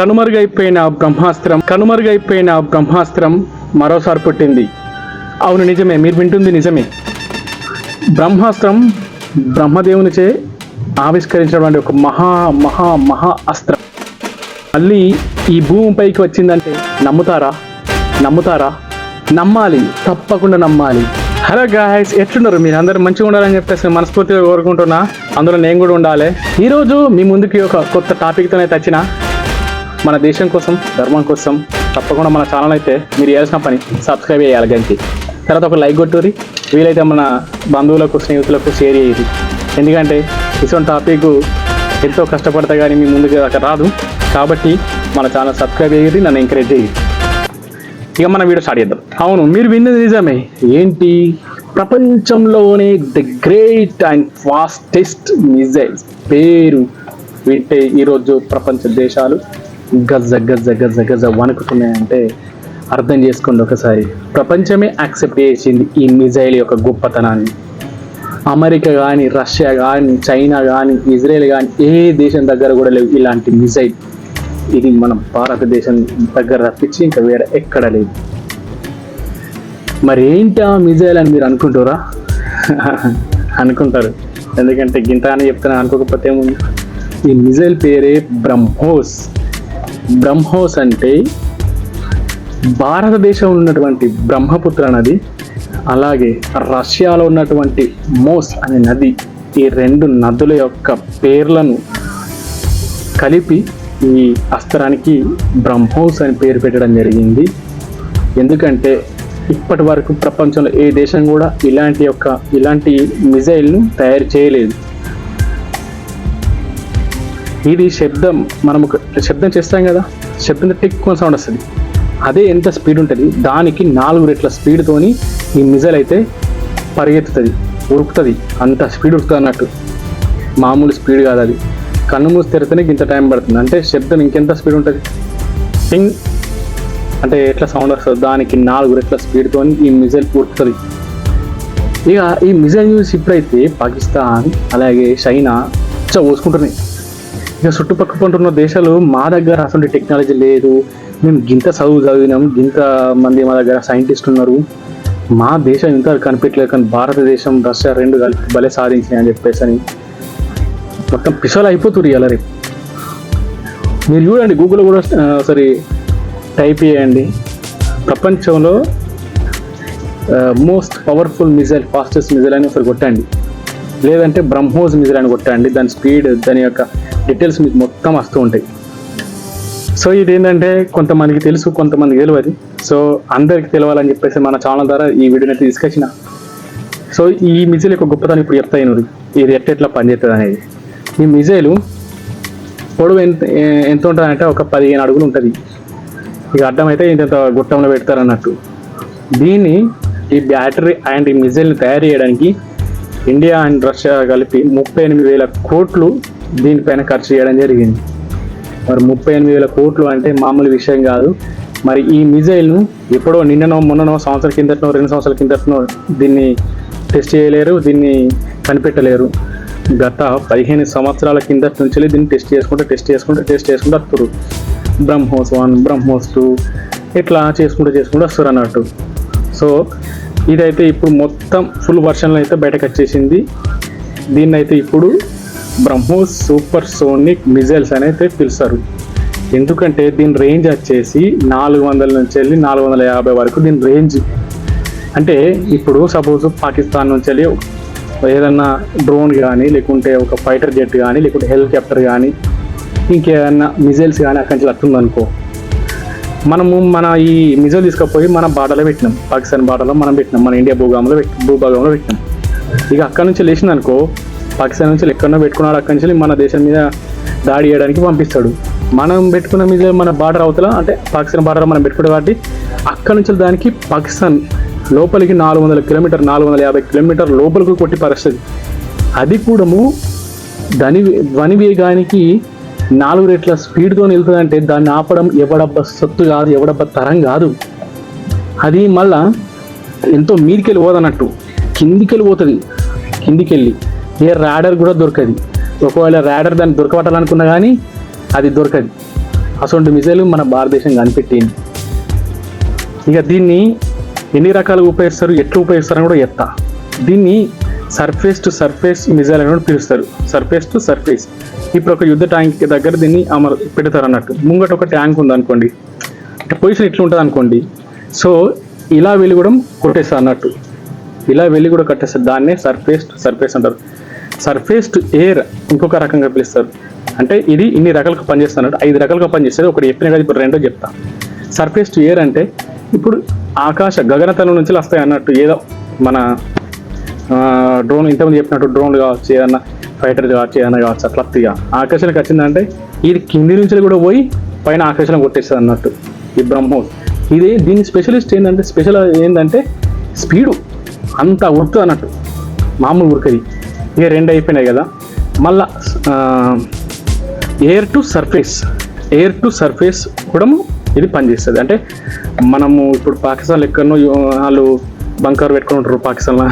కనుమరుగైపోయిన బ్రహ్మాస్త్రం కనుమరుగైపోయిన బ్రహ్మాస్త్రం మరోసారి పుట్టింది. అవును నిజమే. మీరు వింటుంది నిజమే. బ్రహ్మాస్త్రం బ్రహ్మదేవునిచే ఆవిష్కరించినటువంటి ఒక మహా మహా మహా అస్త్రం. మళ్ళీ ఈ భూమిపైకి వచ్చిందంటే నమ్ముతారా? నమ్ముతారా? నమ్మాలి. తప్పకుండా నమ్మాలి. హలో గాయస్ ఎట్లున్నారు? మీరు అందరూ మంచిగా ఉండాలని చెప్పేసి మనస్ఫూర్తిగా కోరుకుంటున్నా. అందులో నేను కూడా ఉండాలి. ఈరోజు మీ ముందుకి ఒక కొత్త టాపిక్తోనే వచ్చిన మన దేశం కోసం ధర్మం కోసం తప్పకుండా మన ఛానల్ అయితే మీరు చేయాల్సిన పని సబ్స్క్రైబ్ చేయాలి గంటి తర్వాత ఒక లైక్ కొట్టుకుని వీలైతే మన బంధువులకు స్నేహితులకు షేర్ చేయాలి ఎందుకంటే ఇటువంటి టాపిక్ ఎంతో కష్టపడతా కానీ మీ ముందుకు అక్కడ రాదు. కాబట్టి మన ఛానల్ సబ్స్క్రైబ్ చేయండి నన్ను ఎంకరేజ్ చేయండి ఇక మన వీడియో స్టార్ట్ చేద్దాం. అవును మీరు విన్నది నిజమే. ఏంటి? ప్రపంచంలోనే the great and fastest missiles పేరు వింటే ఈరోజు ప్రపంచ దేశాలు. గజ్జ గజ్జ గజ్జ గజ్జ వణుకుతున్నాయంటే అర్థం చేసుకోండి ఒకసారి. ప్రపంచమే యాక్సెప్ట్ చేసింది ఈ మిజైల్ యొక్క గొప్పతనాన్ని. అమెరికా కానీ రష్యా కానీ చైనా కానీ ఇజ్రాయెల్ కానీ ఏ దేశం దగ్గర కూడా లేవు ఇలాంటి మిజైల్. ఇది మన భారతదేశం దగ్గర తప్పించి ఇంకా వేరే ఎక్కడ లేదు. మరి ఏంటి ఆ మిజైల్ అని మీరు అనుకుంటారా? అనుకుంటారు. ఎందుకంటే గింత అని చెప్తున్నా అనుకోకపోతే ఏముంది? ఈ మిజైల్ పేరే బ్రహ్మోస్. బ్రహ్మోస్ అంటే భారతదేశంలో ఉన్నటువంటి బ్రహ్మపుత్ర నది అలాగే రష్యాలో ఉన్నటువంటి మోస్ అనే నది ఈ రెండు నదుల యొక్క పేర్లను కలిపి ఈ అస్త్రానికి బ్రహ్మోస్ అని పేరు పెట్టడం జరిగింది. ఎందుకంటే ఇప్పటి వరకు ప్రపంచంలో ఏ దేశం కూడా ఇలాంటి యొక్క ఇలాంటి మిజైల్ను తయారు చేయలేదు. ఇది శబ్దం మనం శబ్దం చేస్తాం కదా శబ్దం ఎక్కువ సౌండ్ వస్తుంది. అదే ఎంత స్పీడ్ ఉంటుంది దానికి నాలుగు రెట్ల స్పీడ్తోని ఈ మిజైల్ అయితే పరిగెత్తుతుంది ఉరుకుతుంది. అంత స్పీడ్ ఉరుకుతుంది అన్నట్టు. మామూలు స్పీడ్ కాదు అది. కన్ను మూసి తెరితేనే ఇంత టైం పడుతుంది. అంటే శబ్దం ఇంకెంత స్పీడ్ ఉంటుంది? టింగ్. అంటే ఎట్లా సౌండ్ వస్తుంది దానికి నాలుగు రెట్ల స్పీడ్తో ఈ మిజైల్ ఉరుకుతుంది. ఇక ఈ మిజైల్ న్యూస్ ఇప్పుడైతే పాకిస్తాన్ అలాగే చైనా చ ఇక చుట్టుపక్కల ఉంటున్న దేశాలు మా దగ్గర అసలు టెక్నాలజీ లేదు. మేము గింత చదువు చదివినాం గింత మంది మా దగ్గర సైంటిస్ట్ ఉన్నారు. మా దేశం ఇంత కనిపించలేదు కానీ భారతదేశం రష్యా రెండు కలిపి భలే సాధించినాయి అని చెప్పేసి అని. మొత్తం పిసలు అయిపోతుంది ఇలా రేపు. మీరు చూడండి గూగుల్లో కూడా సరే టైప్ చేయండి. ప్రపంచంలో most powerful missile fastest missile అని ఒకసారి కొట్టండి. లేదంటే బ్రహ్మోస్ మిజైల్ అని కొట్టండి. దాని స్పీడ్ దాని యొక్క డీటెయిల్స్ మీకు మొత్తం వస్తూ ఉంటాయి. సో ఇది ఏంటంటే కొంతమందికి తెలుసు కొంతమంది తెలియదు సో అందరికి తెలవాలని చెప్పేసి మన ఛానల్ ద్వారా ఈ వీడియోని అయితే తీసుకొచ్చిన. సో ఈ మిజైల్ యొక్క గొప్పతనం ఇప్పుడు చెప్తాను ఇది ఎట్లా పనిచేస్తుంది అనేది. ఈ మిజైలు పొడవు ఎంత ఎంత ఉంటుంది అంటే ఒక పదిహేను అడుగులు ఉంటుంది. ఇక అడ్డమైతే ఇంత గుట్టంలో పెడతారు అన్నట్టు. దీన్ని ఈ బ్యాటరీ అండ్ ఈ మిజైల్ని తయారు చేయడానికి ఇండియా అండ్ రష్యా కలిపి ముప్పై ఎనిమిది వేల కోట్లు దీనిపైన ఖర్చు చేయడం జరిగింది. మరి ముప్పై ఎనిమిది వేల కోట్లు అంటే మామూలు విషయం కాదు. మరి ఈ మిజైల్ను ఎప్పుడో నిన్ననో మొన్ననో సంవత్సరం కిందటనో రెండు సంవత్సరాల కిందటనో దీన్ని టెస్ట్ చేయలేరు దీన్ని కనిపెట్టలేరు. గత పదిహేను సంవత్సరాల కిందటి నుంచి దీన్ని టెస్ట్ చేసుకుంటే టెస్ట్ చేసుకుంటే టెస్ట్ చేసుకుంటూ వస్తారు బ్రహ్మోస్ వన్ బ్రహ్మోస్ టూ ఇట్లా చేసుకుంటూ చేసుకుంటూ వస్తారు అన్నట్టు. సో ఇదైతే ఇప్పుడు మొత్తం ఫుల్ వర్షన్లో అయితే బయటకు వచ్చేసింది. దీన్ని అయితే ఇప్పుడు బ్రహ్మోస్ సూపర్ సోనిక్ మిజైల్స్ అనేది అయితే పిలుస్తారు. ఎందుకంటే దీని రేంజ్ వచ్చేసి నాలుగు వందల నుంచి వెళ్ళి నాలుగు వందల యాభై వరకు దీని రేంజ్. అంటే ఇప్పుడు సపోజ్ పాకిస్తాన్ నుంచి వెళ్ళి ఏదన్నా డ్రోన్ కానీ లేకుంటే ఒక ఫైటర్ జెట్ కానీ లేకుంటే హెలికాప్టర్ కానీ ఇంకేదన్నా మిజైల్స్ కానీ అక్కడి నుంచి వస్తుందనుకో మనము మన ఈ మిజైల్ తీసుకుపోయి మన బాటలో పెట్టినాం. పాకిస్తాన్ బాటలో మనం పెట్టినాం. మన ఇండియా భూభాగంలో పెట్టి భూభాగంలో పెట్టినాం. ఇక అక్కడ నుంచి లేచిందనుకో అనుకో పాకిస్తాన్ నుంచి ఎక్కడో పెట్టుకున్నాడు అక్కడి నుంచి మన దేశం మీద దాడి చేయడానికి పంపిస్తాడు. మనం పెట్టుకున్న మీద మన బార్డర్ అవతల అంటే పాకిస్తాన్ బార్డర్ మనం పెట్టుకోవడం కాబట్టి అక్కడి నుంచి దానికి పాకిస్తాన్ లోపలికి నాలుగు వందల కిలోమీటర్ నాలుగు వందల యాభై కిలోమీటర్ లోపలికి కొట్టి పరిస్థితి అది కూడాము ధని ధ్వని వేగానికి నాలుగు రెట్ల స్పీడ్తో వెళ్తుందంటే దాన్ని ఆపడం ఎవడబ్బ సత్తు కాదు ఎవడబ్బ తరం కాదు. అది మళ్ళా ఎంతో మీదికెళ్ళి పోదన్నట్టు. కిందికెళ్ళి పోతుంది. కిందికెళ్ళి. ఏ రాడర్ కూడా దొరకదు. ఒకవేళ రాడర్ దాన్ని దొరకబట్టాలనుకున్నా కానీ అది దొరకదు. అటువంటి మిజైల్ మన భారతదేశం కనిపెట్టింది ఇక దీన్ని ఎన్ని రకాలుగా ఉపయోగిస్తారు ఎట్లా ఉపయోగిస్తారని కూడా చెప్తా. దీన్ని సర్ఫేస్ టు సర్ఫేస్ మిజైల్ అని పిలుస్తారు. Surface to surface. ఇప్పుడు ఒక యుద్ధ ట్యాంక్ దగ్గర దీన్ని అమరు పెడతారు అన్నట్టు. ముంగట ఒక ట్యాంక్ ఉంది అనుకోండి పొజిషన్ ఇట్లా ఉంటుంది అనుకోండి సో ఇలా వెళ్ళి కూడా కొట్టేస్తారు అన్నట్టు. ఇలా వెళ్ళి కూడా కట్టేస్తారు దాన్నే సర్ఫేస్ టు సర్ఫేస్ అంటారు. సర్ఫేస్ టు ఎయిర్ ఇంకొక రకంగా పిలుస్తారు. అంటే ఇది ఇన్ని రకాలుగా పనిచేస్తున్నట్టు ఐదు రకాలుగా పనిచేస్తుంది. ఒకటి చెప్పిన కదా ఇప్పుడు రెండో చెప్తా. సర్ఫేస్ టు ఎయిర్ అంటే ఇప్పుడు ఆకాశ గగనతలం నుంచి వస్తాయి అన్నట్టు ఏదో మన డ్రోన్ ఇంతమంది చెప్పినట్టు డ్రోన్ కావచ్చు ఏదన్నా ఫైటర్ కావచ్చు ఏదన్నా కావచ్చు అట్లా వస్తాయి ఆకాశానికి వచ్చిందంటే ఇది కింది నుంచి కూడా పోయి పైన ఆకాశం కొట్టేస్తుంది అన్నట్టు ఈ బ్రహ్మోస్ ఇది దీని స్పెషలిస్ట్ ఏంటంటే స్పెషల్ ఏంటంటే స్పీడు. అంత ఉరుకు అన్నట్టు. మామూలు ఉరకది ఇక రెండు అయిపోయినాయి కదా. మళ్ళా air to surface air to surface కూడా ఇది పనిచేస్తుంది. అంటే మనము ఇప్పుడు పాకిస్తాన్ ఎక్కడనో వాళ్ళు బంకర్ పెట్టుకుని ఉంటారు పాకిస్తాన్లో.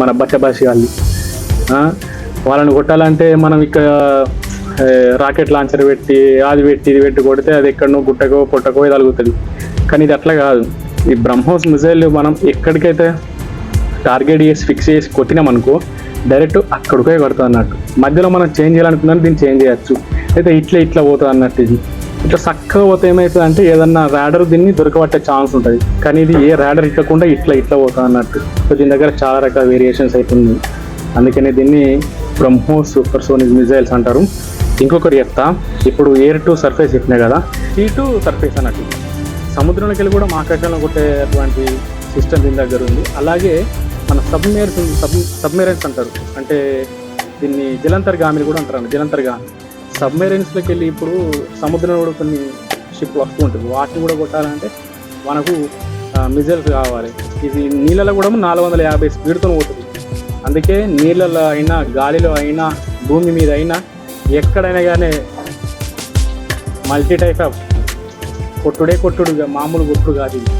మన బట్ట భాష వాళ్ళు. వాళ్ళని కొట్టాలంటే మనం ఇక్కడ రాకెట్ లాంచర్ పెట్టి అది పెట్టి ఇది పెట్టి కొడితే అది ఎక్కడనో గుట్టకో పొట్టకో అలుగుతుంది. కానీ ఇది అట్లా కాదు. ఈ బ్రహ్మోస్ మిజైల్ మనం ఎక్కడికైతే టార్గెట్ చేసి ఫిక్స్ చేసి కొట్టినామనుకో డైరెక్ట్ అక్కడికే కొడుతుంది అన్నట్టు. మధ్యలో మనం చేంజ్ చేయాలనుకున్నాను దీన్ని చేంజ్ చేయొచ్చు. అయితే ఇట్లా ఇట్లా పోతుంది అన్నట్టు ఇది. ఇట్లా చక్కగా పోతే ఏమవుతుంది అంటే ఏదన్నా ర్యాడర్ దీన్ని దొరకబట్టే ఛాన్స్ ఉంటుంది. కానీ ఇది ఏ ర్యాడర్ ఇక్కకుండా ఇట్లా ఇట్లా పోతుంది అన్నట్టు. సో దీని దగ్గర చాలా రకాల వేరియేషన్స్ అవుతుంది అందుకని దీన్ని బ్రహ్మోస్ సూపర్ సోనిక్ మిజైల్స్ అంటారు. ఇంకొకరు చెప్తా. ఇప్పుడు ఎయిర్ టు సర్ఫేస్ చెప్పినా కదా సీ టు సర్ఫేస్ అన్నట్టు. సముద్రంలోకి వెళ్ళి కూడా ఆకాశంలో కొట్టేటువంటి సిస్టమ్ దీని దగ్గర ఉంది. అలాగే మన సబ్మెర్స్ సబ్ సబ్మెరైన్స్ అంటారు. అంటే దీన్ని జలంతర్గామిని కూడా అంటారు జలంతర్గామి సబ్మెరైన్స్లోకి వెళ్ళి ఇప్పుడు సముద్రంలో కూడా కొన్ని షిప్ వస్తూ ఉంటుంది. వాటిని కూడా కొట్టాలంటే మనకు మిజైల్స్ కావాలి. ఇది నీళ్ళలో కూడా నాలుగు వందల యాభై స్పీడ్తో పోతుంది. అందుకే నీళ్ళలో అయినా గాలిలో అయినా భూమి మీద అయినా ఎక్కడైనా కానీ మల్టీ టైప్ ఆఫ్ కొట్టుడే కొట్టుడు మామూలు కొట్టుడు కాదు ఇది.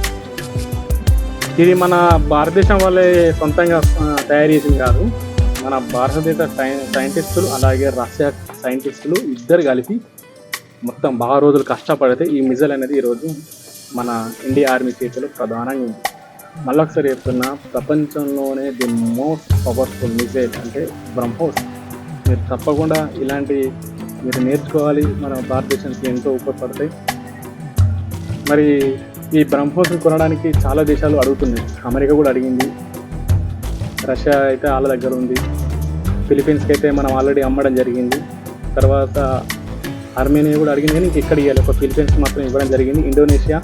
ఇది మన భారతదేశం వాళ్ళే సొంతంగా తయారు చేసింది కాదు. మన భారతదేశ సైంటిస్టులు అలాగే రష్యా సైంటిస్టులు ఇద్దరు కలిపి మొత్తం బాగా రోజులు కష్టపడితే ఈ మిజైల్ అనేది ఈరోజు మన ఇండియా ఆర్మీ చేతిలో ప్రధానంగా ఉంది. మళ్ళీ ఒకసారి చెప్తున్నా ప్రపంచంలోనే ది మోస్ట్ పవర్ఫుల్ మిజైల్ అంటే బ్రహ్మోస్. మీరు తప్పకుండా ఇలాంటి మీరు నేర్చుకోవాలి. మన భారతదేశానికి ఎంతో ఉపయోగపడతాయి. మరి ఈ బ్రహ్మోస్ని కొనడానికి చాలా దేశాలు అడుగుతున్నాయి. అమెరికా కూడా అడిగింది. రష్యా అయితే వాళ్ళ దగ్గర ఉంది. ఫిలిపీన్స్కి అయితే మనం ఆల్రెడీ అమ్మడం జరిగింది. తర్వాత ఆర్మేనియా కూడా అడిగింది కానీ ఇక్కడ ఇవ్వాలి ఒక ఫిలిపీన్స్ మాత్రం ఇవ్వడం జరిగింది. ఇండోనేషియా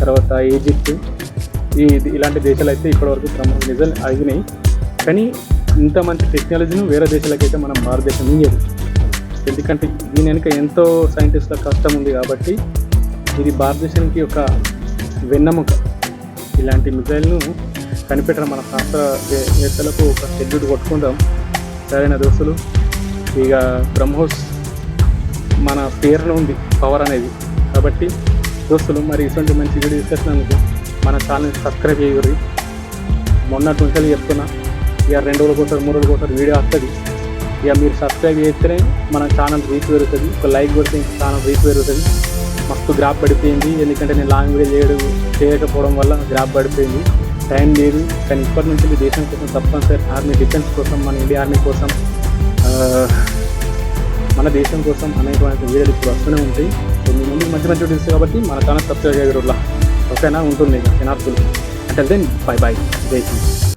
తర్వాత ఈజిప్ట్. ఈ ఇది- ఇలాంటి దేశాలు అయితే ఇప్పటివరకు బ్రహ్మోస్ నిజాలు అడిగినాయి. కానీ ఇంత మంచి టెక్నాలజీని వేరే దేశాలకైతే మనం భారతదేశం ఇయ్యదు. ఎందుకంటే దీని వెనుక ఎంతో సైంటిస్టుల కష్టం ఉంది కాబట్టి ఇది భారతదేశానికి ఒక వెన్నెముక. ఇలాంటి మిజైల్ను కనిపెట్టడం మన శాస్త్రవేత్తలకు ఒక సెడ్యూట్ కొట్టుకుందాం సరైన దోస్తులు. ఇక బ్రహ్మోస్ మన పేరులో ఉంది పవర్ అనేది. కాబట్టి దోస్తులు మరి ఇటువంటి మంచి వీడియో చేసినందుకు మన ఛానల్ సబ్స్క్రైబ్ చేయరు మొన్నటి నుంచి చెప్తున్నా ఇక రెండు రోజులకు ఒకసారి మూడు రోజులకు ఒకసారి వీడియో వస్తుంది. ఇక మీరు సబ్స్క్రైబ్ చేస్తేనే మన ఛానల్ రీచ్ పెరుగుతుంది. ఒక లైక్ కొడితే ఛానల్ రీచ్ పెరుగుతుంది. మస్తు గ్రాప్ పడిపోయింది. ఎందుకంటే నేను లాంగ్ వీడియో చేయడం చేయకపోవడం వల్ల గ్రాప్ పడిపోయింది. టైం లేదు. కానీ ఇప్పటి నుంచి దేశం కోసం తప్పనిసరి ఆర్మీ డిఫెన్స్ కోసం మన ఇండియా ఆర్మీ కోసం మన దేశం కోసం అనేకమైన వీడియోలు ఇప్పుడు వస్తూనే ఉంటాయి. సో మీ ముందు మంచి మంచి వీడియోస్ కాబట్టి మన ఛానల్ సబ్స్క్రైబ్ చేయగలరు? ఓకేనా? ఉంటుంది. ఇక ఎనార్ఫుల్ అంటే దెన్ బై బాయ్ జై హింద్.